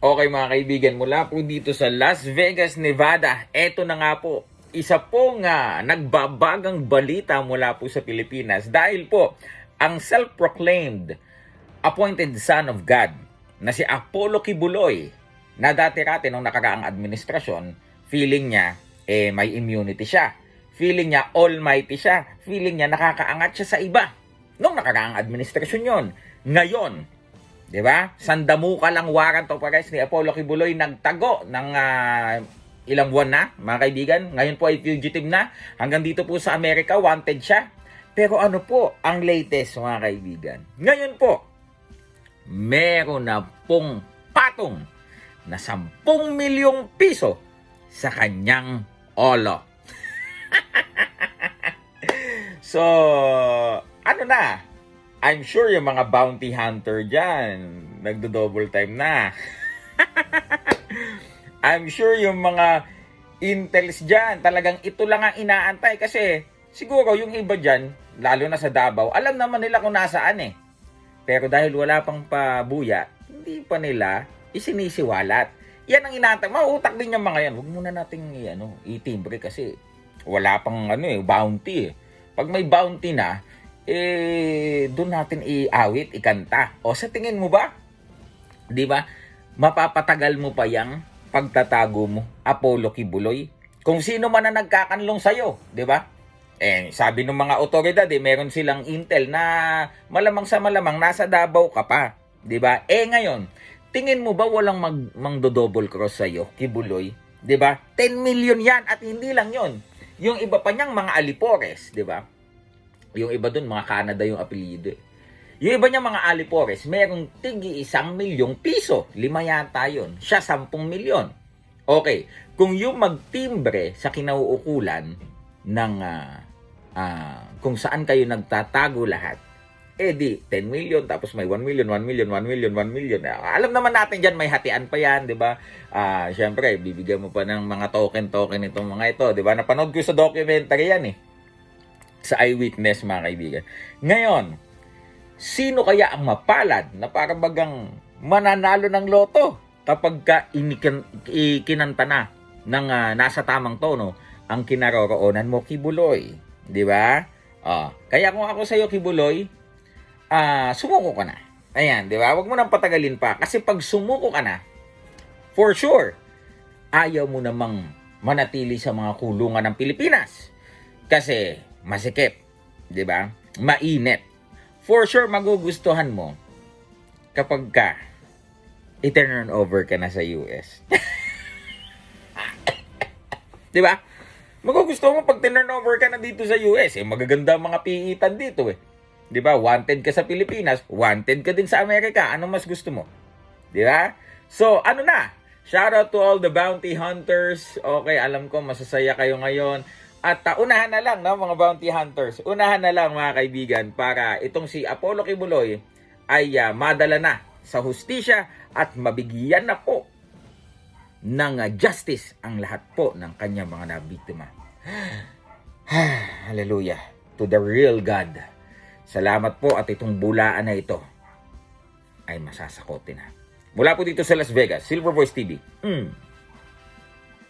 Okay mga kaibigan, mula po dito sa Las Vegas, Nevada, eto na nga po, isa pong ah, nagbabagang balita mula po sa Pilipinas dahil po ang self-proclaimed appointed son of God na si Apollo Kibuloy na dati-rati nung nakaraang administrasyon, feeling niya eh may immunity siya. Feeling niya almighty siya. Feeling niya nakakaangat siya sa iba. Nung nakaraang administrasyon yon. Ngayon, 'di ba? Sandamuka lang warrant of arrest ni Apollo Kibuloy nagtago ng ah, ilang buwan na, mga kaibigan. Ngayon po ay fugitive na. Hanggang dito po sa Amerika, wanted siya. Pero ano po ang latest, mga kaibigan? Ngayon po, meron na pong patong na 10 milyong piso sa kanyang olo. so, ano na? I'm sure yung mga bounty hunter dyan, nagdo-double time na. I'm sure yung mga intels dyan, talagang ito lang ang inaantay kasi siguro yung iba dyan, lalo na sa Davao, alam naman nila kung nasaan eh. Pero dahil wala pang pabuya, hindi pa nila isinisiwalat. Yan ang inaantay. Mauutak din yung mga yan. Huwag muna nating ano, itimbre kasi wala pang ano eh, bounty eh. Pag may bounty na, eh, doon natin iawit, ikanta. O sa tingin mo ba? Di ba? Mapapatagal mo pa yang pagtatago mo, Apollo Kibuloy. Kung sino man na nagkakanlong sa'yo, di ba? Eh, sabi ng mga otoridad, eh, meron silang intel na malamang sa malamang nasa Davao ka pa. Di ba? Eh ngayon, tingin mo ba walang mag, mangdo-double cross sa'yo, Kibuloy? Di ba? 10 million yan at hindi lang yon. Yung iba pa niyang mga alipores, di ba? Yung iba dun, mga Canada yung apelyido. eh. Yung iba niya mga alipores, merong tigi isang milyong piso. Lima yata yun. Siya sampung milyon. Okay, kung yung magtimbre sa kinauukulan ng ah, ah, kung saan kayo nagtatago lahat, eh di 10 million tapos may 1 million, 1 million, 1 million, 1 million. Ah, alam naman natin diyan may hatian pa 'yan, 'di ba? Ah, syempre bibigyan mo pa ng mga token-token itong mga ito, 'di ba? Napanood ko sa documentary 'yan eh. Sa eyewitness mga kaibigan. Ngayon, sino kaya ang mapalad na para bagang mananalo ng loto kapag ka ikinanta na ng ah, nasa tamang tono ang kinaroroonan mo, Kibuloy. Di ba? Ah, kaya kung ako sa'yo, Kibuloy, ah, sumuko ka na. Ayan, di ba? Huwag mo nang patagalin pa. Kasi pag sumuko ka na, for sure, ayaw mo namang manatili sa mga kulungan ng Pilipinas. Kasi masikip, di ba? Mainit. For sure, magugustuhan mo kapag ka i-turn over ka na sa US. di ba? Magugustuhan mo pag turn over ka na dito sa US. Eh, magaganda ang mga piitan dito eh. Di ba? Wanted ka sa Pilipinas, wanted ka din sa Amerika. Ano mas gusto mo? Di ba? So, ano na? Shout out to all the bounty hunters. Okay, alam ko masasaya kayo ngayon. At uh, unahan na lang, no, mga bounty hunters. Unahan na lang, mga kaibigan, para itong si Apollo Kibuloy ay ah, madala na sa hustisya at mabigyan na po ng ah, justice ang lahat po ng kanyang mga nabiktima. Hallelujah. To the real God. Salamat po at itong bulaan na ito ay masasakotin na. Mula po dito sa Las Vegas, Silver Voice TV. Mm.